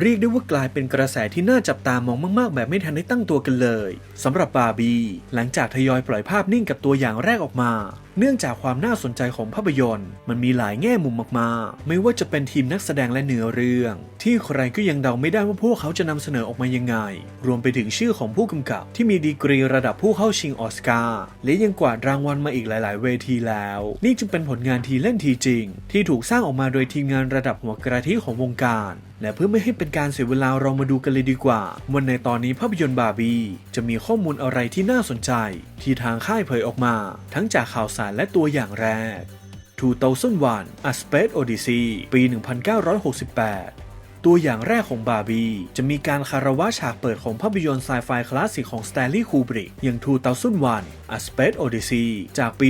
เรียกได้ว่ากลายเป็นกระแสที่น่าจับตามองมาก ๆ แบบไม่ทันได้ตั้งตัวกันเลยสำหรับบาร์บี้หลังจากทยอยปล่อยภาพนิ่งกับตัวอย่างแรกออกมาเนื่องจากความน่าสนใจของภาพยนตร์ มันมีหลายแง่มุมมากๆ ไม่ว่าจะเป็นทีมนักแสดงและเนื้อเรื่อง ที่ใครก็ยังเดาไม่ได้ว่าพวกเขาจะนำเสนอออกมายังไง รวมไปถึงชื่อของผู้กำกับ ที่มีดีกรีระดับผู้เข้าชิงออสการ์และยังกวาดรางวัลมาอีกหลาย ๆ เวทีแล้ว นี่จึงเป็นผลงานทีเล่นทีจริง ที่ถูกสร้างออกมาโดยทีมงานระดับหัวกระทิของวงการและเพื่อไม่ให้เป็นการเสียเวลาเรามาดูกันเลยดีกว่าว่าในตอนนี้ภาพยนตร์บาร์บี้จะมีข้อมูลอะไรที่น่าสนใจ ที่ทางค่ายเผยออกมา ทั้งจากข่าวสารและตัวอย่างแรก 2001 A Space Odyssey ปี 1968 ตัวอย่างแรกของบาร์บี้ จะมีการคารวะฉากเปิดของภาพยนตร์ไซไฟคลาสสิกของสแตนลีย์คูบริกอย่าง 2001 A Space Odyssey จากปี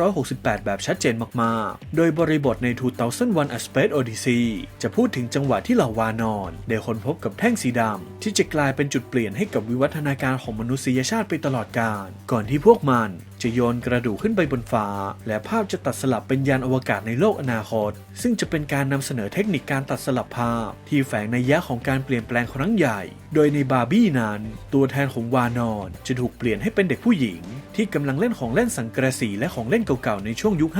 1968 แบบชัดเจนมากๆ โดยบริบทใน 2001 A Space Odyssey จะพูดถึงจังหวะที่เหล่าวานอน ได้ค้นพบกับแท่งสีดำที่จะกลายเป็นจุดเปลี่ยนให้กับวิวัฒนาการของมนุษยชาติไปตลอดกาลก่อนที่พวกมัน จะโยนกระดูกขึ้นไปบนฟ้า และภาพจะตัดสลับเป็นยานอวกาศในโลกอนาคต ซึ่งจะเป็นการนำเสนอเทคนิคการตัดสลับภาพ ที่แฝงในยะของการเปลี่ยนแปลงครั้งใหญ่ โดยในบาร์บี้นั้น ตัวแทนของวานอนจะถูกเปลี่ยนให้เป็นเด็กผู้หญิง ที่กำลังเล่นของเล่นสังกระสีและของเล่นเก่าๆในช่วงยุค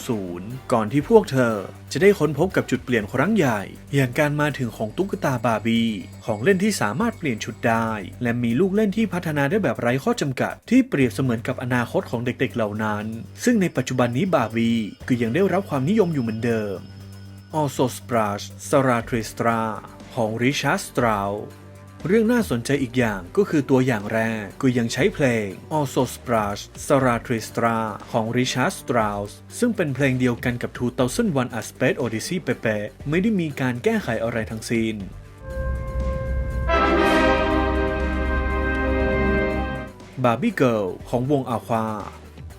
50-60 ก่อนที่พวกเธอ จะได้ค้นพบกับจุดเปลี่ยนครั้งใหญ่ อย่างการมาถึงของตุ๊กตาบาร์บี้ ของเล่นที่สามารถเปลี่ยนชุดได้ และมีลูกเล่นที่พัฒนาได้แบบไร้ข้อจำกัด ที่เปรียบเสมือนกับอนาคตของเด็กๆเหล่านั้น ซึ่งในปัจจุบันนี้บาร์บี้ก็ยังได้รับความนิยมอยู่เหมือนเดิมออโซสปราชสราทริสตราของริชาร์ดสตราว เรื่องน่าสนใจอีกอย่างก็คือตัวอย่างแรกก็ยังใช้เพลง Also Splash Zarathustra ของ Richard Strauss ซึ่งเป็นเพลงเดียวกันกับ 2001 A Space Odyssey เป๊ะๆไม่ได้มีการแก้ไขอะไรทั้งสิ้น Barbie Girl ของวงอาควา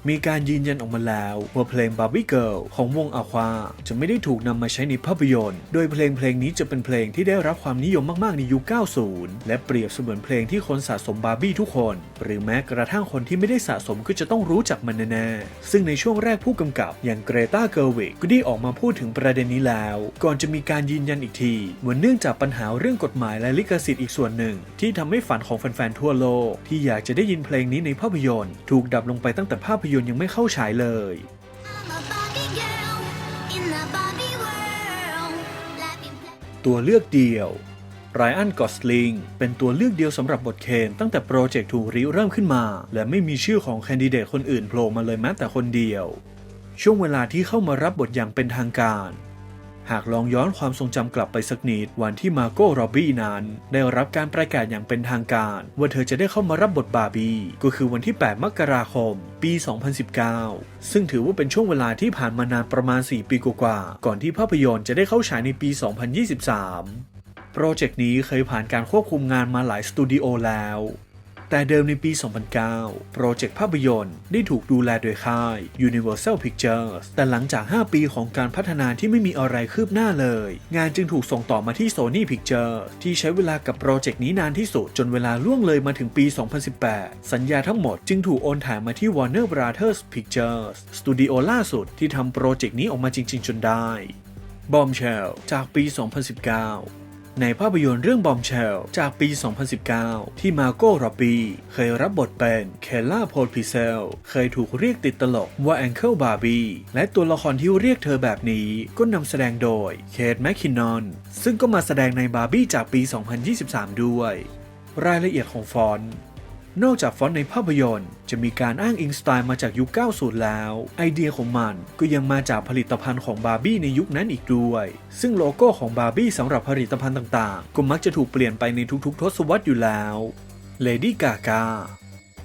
มีการยืนยันออกมาแล้วว่าเพลง Barbie Girl ของวงอาควาจะไม่ได้ถูกนำมาใช้ในภาพยนตร์ โดยเพลงเพลงนี้จะเป็นเพลงที่ได้รับความนิยมมากๆในยุค 90 และเปรียบเสมือนเพลงที่คนสะสมบาร์บี้ทุกคน หรือแม้กระทั่งคนที่ไม่ได้สะสมก็จะต้องรู้จักมันแน่ๆ ซึ่งในช่วงแรกผู้กำกับอย่างเกรตาเกอร์วิกก็ได้ออกมาพูดถึงประเด็นนี้แล้ว ก่อนจะมีการยืนยันอีกทีว่าเนื่องจากปัญหาเรื่องกฎหมายและลิขสิทธิ์อีกส่วนหนึ่ง ที่ทำให้ฝันของแฟนๆทั่วโลก ที่อยากจะได้ยินเพลงนี้ในภาพยนตร์ ถูกดับลงไปตั้งแต่ภาพยนตร์ยังไม่เข้าฉายเลย ตัวเลือกเดียวไรอันกอสลิงเป็นตัวเลือกเดียวสำหรับบทเคนตั้งแต่โปรเจกต์ถูกริเริ่มขึ้นมา และไม่มีชื่อของแคนดิเดตคนอื่นโผล่มาเลยแม้แต่คนเดียว ช่วงเวลาที่เข้ามารับบทอย่างเป็นทางการ หากลองย้อนความทรงจำกลับไปสักนิดวันที่มาโก้โรบบี้นั้น ได้รับการประกาศอย่างเป็นทางการ ว่าเธอจะได้เข้ามารับบทบาร์บี้ก็คือวันที่ 8 มกราคม ปี 2019 ซึ่งถือว่าเป็นช่วงเวลาที่ผ่านมานานประมาณ 4 ปีกว่าๆก่อนที่ภาพยนตร์จะได้เข้าฉายในปี 2023โปรเจกต์นี้เคยผ่านการควบคุมงานมาหลายสตูดิโอแล้ว แต่เดิมในปี 2009 โปรเจกต์ภาพยนตร์ได้ถูกดูแลโดยค่าย Universal Pictures แต่หลังจาก 5 ปีของการพัฒนาที่ไม่มีอะไรคืบหน้าเลย งานจึงถูกส่งต่อมาที่ Sony Pictures ที่ใช้เวลากับโปรเจกต์นี้นานที่สุด จนเวลาล่วงเลยมาถึงปี 2018 สัญญาทั้งหมดจึงถูกโอนถ่ายมาที่ Warner Brothers Pictures สตูดิโอล่าสุดที่ทำโปรเจกต์นี้ออกมาจริง ๆ จนได้ Bombshell จากปี 2019 ในภาพยนตร์เรื่องบอมเชลจากปี 2019 ที่มาโก้โรบบี้เคยรับบทเป็นเคลล่าโพลพิเซล เคยถูกเรียกติดตลกว่าแองเคิลบาร์บี้และตัวละครที่เรียกเธอแบบนี้ก็นำแสดงโดยเคทแมคคินนอนซึ่งก็มาแสดงในบาร์บี้จากปี 2023 ด้วย รายละเอียดของฟอนต์ นอกจากฟอนต์ในภาพยนตร์ จะมีการอ้างอิงสไตล์มาจากยุค 90 แล้ว ไอเดียของมันก็ยังมาจากผลิตภัณฑ์ของบาร์บี้ในยุคนั้นอีกด้วย ซึ่งโลโก้ของบาร์บี้สำหรับผลิตภัณฑ์ต่างๆ ก็มักจะถูกเปลี่ยนไปในทุกๆ ทศวรรษอยู่แล้วเลดี้กากา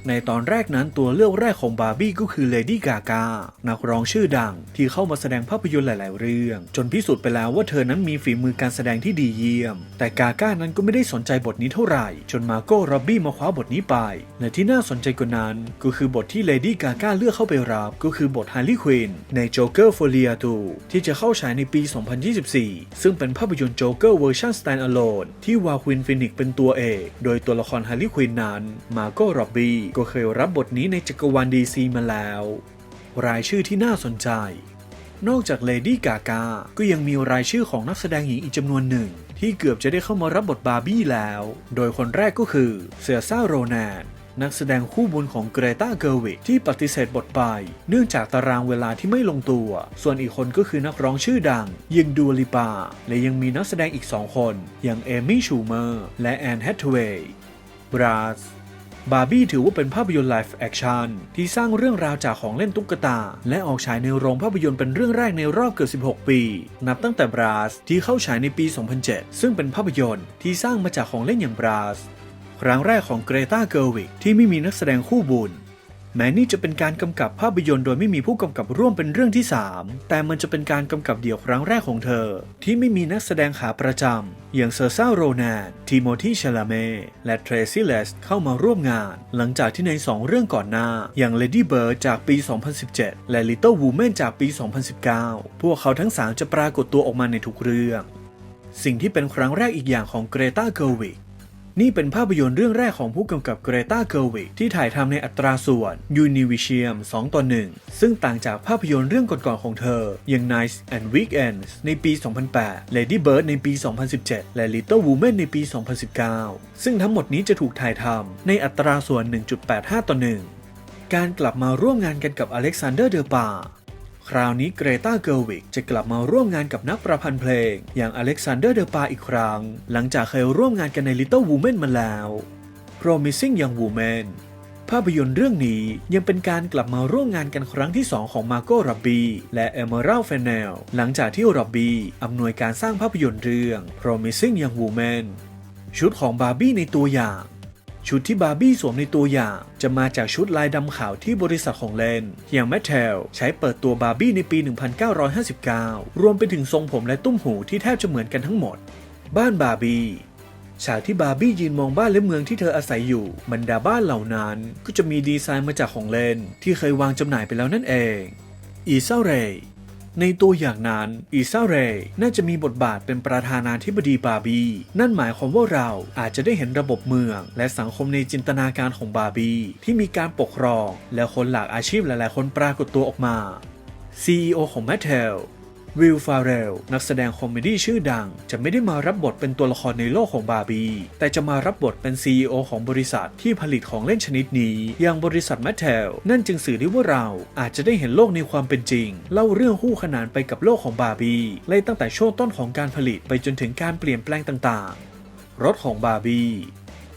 ในตอนแรกนั้นตัวเลือกแรกของบาร์บี้ก็คือเลดี้กากานักร้องชื่อดังที่เข้ามาแสดงภาพยนตร์หลาย ๆ เรื่อง จนพิสูจน์ไปแล้วว่าเธอนั้นมีฝีมือการแสดงที่ดีเยี่ยม แต่กาก้านั้นก็ไม่ได้สนใจบทนี้เท่าไหร่ จนมาโก้ร็อบบี้มาคว้าบทนี้ไป และที่น่าสนใจกว่านั้น ก็คือบทที่เลดี้กาก้าเลือกเข้าไปรับก็คือบทฮาร์ลีควินในโจ๊กเกอร์โฟเลียตูที่จะเข้าฉายในปี 2024 ซึ่งเป็นภาพยนตร์โจ๊กเกอร์เวอร์ชัน stand alone ที่วาควินฟินิกเป็นตัวเอกโดยตัวละครฮาร์ลีควินนั้นมาโก้ร็อบบี้ก็เคยรับบทนี้ในจักรวาลดีซีมาแล้ว รายชื่อที่น่าสนใจ นอกจากเลดี้กากาก็ยังมีรายชื่อของนักแสดงหญิงอีกจำนวนหนึ่ง ที่เกือบจะได้เข้ามารับบทบาร์บี้แล้ว โดยคนแรกก็คือเซียซ่าโรแนนนักแสดงคู่บุญของเกรตาเกอร์วิกที่ปฏิเสธบทไป เนื่องจากตารางเวลาที่ไม่ลงตัว ส่วนอีกคนก็คือนักร้องชื่อดัง ยิงดูลิปา และยังมีนักแสดงอีกสองคน อย่างเอมี่ชูเมอร์ และแอนแฮทเวย์บราส บาร์บี้ถือว่าเป็นภาพยนตร์ไลฟ์แอคชั่นที่สร้างเรื่องราวจากของเล่นตุ๊กตา และออกฉายในโรงภาพยนตร์เป็นเรื่องแรกในรอบเกือบ 16 ปี นับตั้งแต่บราสที่เข้าฉายในปี 2007 ซึ่งเป็นภาพยนตร์ที่สร้างมาจากของเล่นอย่างบราสครั้งแรกของเกรตาเกอร์วิกที่ไม่มีนักแสดงคู่บุญ แม้นี่จะเป็นการกำกับภาพยนตร์โดยไม่มีผู้กำกับร่วมเป็นเรื่องที่ 3 แต่มันจะเป็นการกำกับเดี่ยวครั้งแรกของเธอ ที่ไม่มีนักแสดงขาประจำ อย่างเซอร์ซ่าโรแนนทีโมธีชลาเม และเทรซี่เลสเข้ามาร่วมงาน หลังจากที่ใน 2 เรื่องก่อนหน้า อย่าง Lady Bird จากปี 2017 และ Little Women จากปี 2019 พวกเขาทั้งสามจะปรากฏตัวออกมาในทุกเรื่อง สิ่งที่เป็นครั้งแรกอีกอย่างของเกรตาเกอร์วิก นี่เป็นภาพยนตร์เรื่องแรกของผู้กำกับเกรตาเกอร์วิกที่ถ่ายทำในอัตราส่วน Univision 2ต่อ1ซึ่งต่างจากภาพยนตร์เรื่องก่อนๆของเธอ อย่าง Nights and Weekends ในปี 2008 Lady Bird ในปี 2017 และ Little Women ในปี 2019 ซึ่งทั้งหมดนี้จะถูกถ่ายทำในอัตราส่วน 1.85 ต่อ 1 การกลับมาร่วมงานกันกับอเล็กซานเดอร์เดอปา คราวนี้เกรตาเกอร์วิกจะกลับมาร่วมงานกับนักประพันธ์เพลง อย่างอเล็กซานเดอร์เดอปาอีกครั้ง หลังจากเคยร่วมงานกันใน Little Women มาแล้ว Promising Young Woman ภาพยนตร์เรื่องนี้ยังเป็นการกลับมาร่วมงานกันครั้งที่ 2 ของมาโกร็อบบี้และเอเมอรัลเฟเนลหลังจากที่ร็อบบี้อำนวยการสร้างภาพยนตร์เรื่อง Promising Young Woman ชุดของบาร์บี้ในตัวอย่าง ชุดที่บาร์บี้สวมในตัวอย่าง จะมาจากชุดลายดำขาวที่บริษัทของเลน อย่างแมทเทลใช้เปิดตัวบาร์บี้ในปี 1959 รวมไปถึงทรงผมและตุ้มหูที่แทบจะเหมือนกันทั้งหมด บ้านบาร์บี้ฉากที่บาร์บี้ยืนมองบ้านและเมืองที่เธออาศัยอยู่ บรรดาบ้านเหล่านั้น ก็จะมีดีไซน์มาจากของเล่นที่เคยวางจำหน่ายไปแล้วนั่นเอง อีเซาเรย์ ในตัวอย่างนั้นอิซาเรย์น่าจะมีบทบาทเป็นประธานาธิบดีบาร์บี้นั่นหมายความว่าเราอาจจะได้เห็นระบบเมือง และสังคมในจินตนาการของบาร์บี้ที่มีการปกครอง และคนหลากอาชีพหลายๆ คนปรากฏตัวออกมา CEO ของแมทเทล วิลฟาเรลนักแสดงคอมเมดี้ชื่อดัง จะไม่ได้มารับบทเป็นตัวละครในโลกของบาร์บี้แต่จะมารับบทเป็น CEO ของบริษัทที่ผลิตของเล่นชนิดนี้ อย่างบริษัทแมทเทลนั่นจึงสื่อได้ว่าเราอาจจะได้เห็นโลกในความเป็นจริง เล่าเรื่องคู่ขนานไปกับโลกของบาร์บี้ไล่ตั้งแต่ช่วงต้นของการผลิตไปจนถึงการเปลี่ยนแปลงต่างๆ รถของบาร์บี้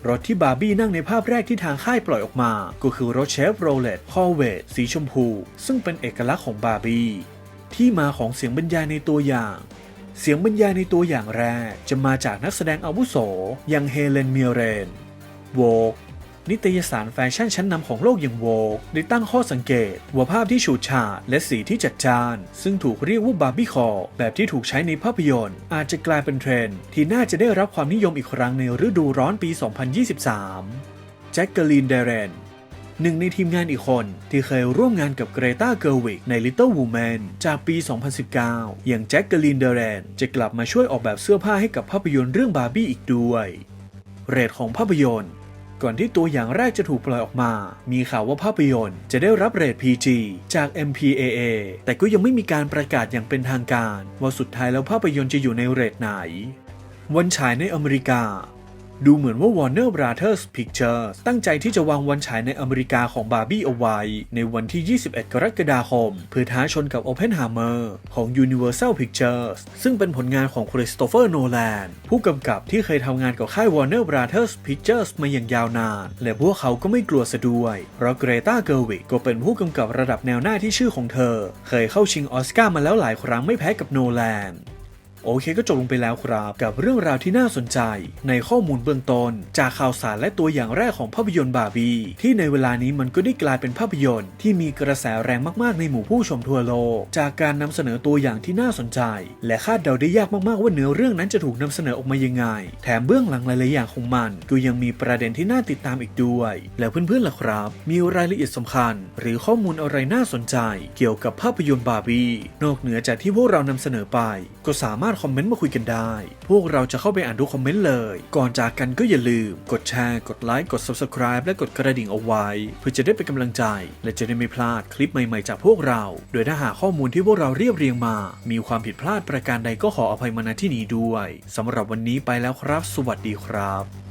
รถที่บาร์บี้นั่งในภาพแรกที่ทางค่ายปล่อยออกมา ก็คือรถเชฟโรเลตคอเวตสีชมพู ซึ่งเป็นเอกลักษณ์ของบาร์บี้ ที่มาของเสียงบรรยายในตัวอย่าง เสียงบรรยายในตัวอย่างแรกจะมาจากนักแสดงอาวุโสอย่างเฮเลนเมียเรนโวกนิตยสารแฟชั่นชั้นนำของโลกอย่างโวกได้ตั้งข้อสังเกต ว่าภาพที่ฉูดฉาดและสีที่จัดจ้าน ซึ่งถูกเรียกว่าบาร์บี้คอร์แบบที่ถูกใช้ในภาพยนตร์ อาจจะกลายเป็นเทรนด์ที่น่าจะได้รับความนิยมอีกครั้งในฤดูร้อนปี 2023 แจ็คเกอรีนเดเรน หนึ่งในทีมงานอีกคนที่เคยร่วมงานกับเกรตาเกอร์วิกใน Little Woman จากปี 2019 อย่างแจ็คเกอรีนเดเรนจะกลับมาช่วยออกแบบเสื้อผ้าให้กับภาพยนตร์เรื่องบาร์บี้อีกด้วย เรทของภาพยนตร์ ก่อนที่ตัวอย่างแรกจะถูกปล่อยออกมา มีข่าวว่าภาพยนตร์จะได้รับเรท PG จาก MPAA แต่ก็ยังไม่มีการประกาศอย่างเป็นทางการ ว่าสุดท้ายแล้วภาพยนตร์จะอยู่ในเรทไหน วันฉายในอเมริกา ดูเหมือนว่า Warner Brothers Pictures ตั้งใจที่จะวางวันฉายในอเมริกาของบาร์บี้เอาไว้ ในวันที่ 21 กรกฎาคม เพื่อท้าชนกับ Oppenheimer ของ Universal Pictures ซึ่งเป็นผลงานของ Christopher Nolan ผู้กำกับที่เคยทำงานกับค่าย Warner Brothers Pictures มาอย่างยาวนาน และพวกเขาก็ไม่กลัวซะด้วย เพราะเกรตาเกอร์วิกก็เป็นผู้กำกับระดับแนวหน้าที่ชื่อของเธอ เคยเข้าชิงออสการ์มาแล้วหลายครั้งไม่แพ้กับโนแลน โอเคก็จบลงไปแล้วครับ กับเรื่องราวที่น่าสนใจ ในข้อมูลเบื้องต้น จากข่าวสารและตัวอย่างแรกของภาพยนตร์บาร์บี้ที่ในเวลานี้มันก็ได้กลายเป็นภาพยนตร์ที่มีกระแสแรงมากๆในหมู่ผู้ชมทั่วโลก จากการนำเสนอตัวอย่างที่น่าสนใจ และคาดเดาได้ยากมากๆว่าเนื้อเรื่องนั้นจะถูกนำเสนอออกมายังไง แถมเบื้องหลังหลายๆอย่างของมัน ก็ยังมีประเด็นที่น่าติดตามอีกด้วย แล้วเพื่อนๆล่ะครับ มีรายละเอียดสำคัญ หรือข้อมูลอะไรน่าสนใจ เกี่ยวกับภาพยนตร์บาร์บี้นอกเหนือจากที่พวกเรานำเสนอไป ก็สามารถารถคอมเมนต์มาคุยกันได้ พวกเราจะเข้าไปอ่านทุกคอมเมนต์เลย ก่อนจากกันก็อย่าลืม กดแชร์ กดไลค์ กด Subscribe และกดกระดิ่งเอาไว้ เพื่อจะได้เป็นกำลังใจ และจะได้ไม่พลาดคลิปใหม่ๆจากพวกเรา โดยถ้าหากข้อมูลที่พวกเราเรียบเรียงมา มีความผิดพลาดประการใดก็ขออภัยมาณที่นี้ด้วยสำหรับวันนี้ไปแล้วครับ สวัสดีครับ